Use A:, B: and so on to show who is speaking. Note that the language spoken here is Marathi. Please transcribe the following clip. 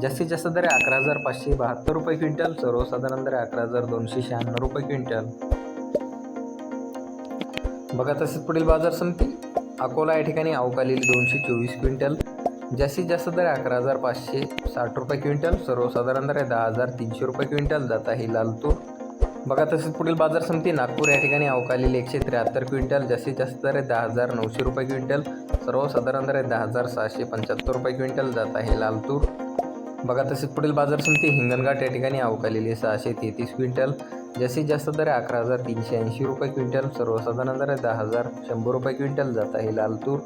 A: जास्तीत जास्त दर आहे अकरा हजार पाचशे बहात्तर रुपये क्विंटल सर्वसाधारण दर आहे अकरा हजार दोनशे शहाण्णव रुपये क्विंटल. बघा तसेच पुढील बाजार समिती. अकोला या ठिकाणी अवकालील दोनशे चोवीस क्विंटल जास्तीत जास्त दर आहे अकरा हजार पाचशे साठ रुपये क्विंटल सर्वसाधारण दर आहे दहा हजार तीनशे रुपये क्विंटल जात आहे लालतूर. बघा तसेच पुढील बाजार समिती नागपूर या ठिकाणी अवकालील एकशे त्र्याहत्तर क्विंटल जास्तीत जास्त दर आहे दहा हजार नऊशे रुपये क्विंटल सर्वसाधारण दर आहे दहा हजार सहाशे पंच्याहत्तर रुपये क्विंटल जात आहे लाल तूर बघा तसेच पुढील बाजार समिती हिंगणघाट या ठिकाणी अवकालेली आहे. सहाशे तेहतीस क्विंटल जास्तीत जास्त दर अकरा हजार तीनशे ऐंशी रुपये क्विंटल सर्वसाधारण दर दहा हजार शंभर रुपये क्विंटल जात आहे लालतूर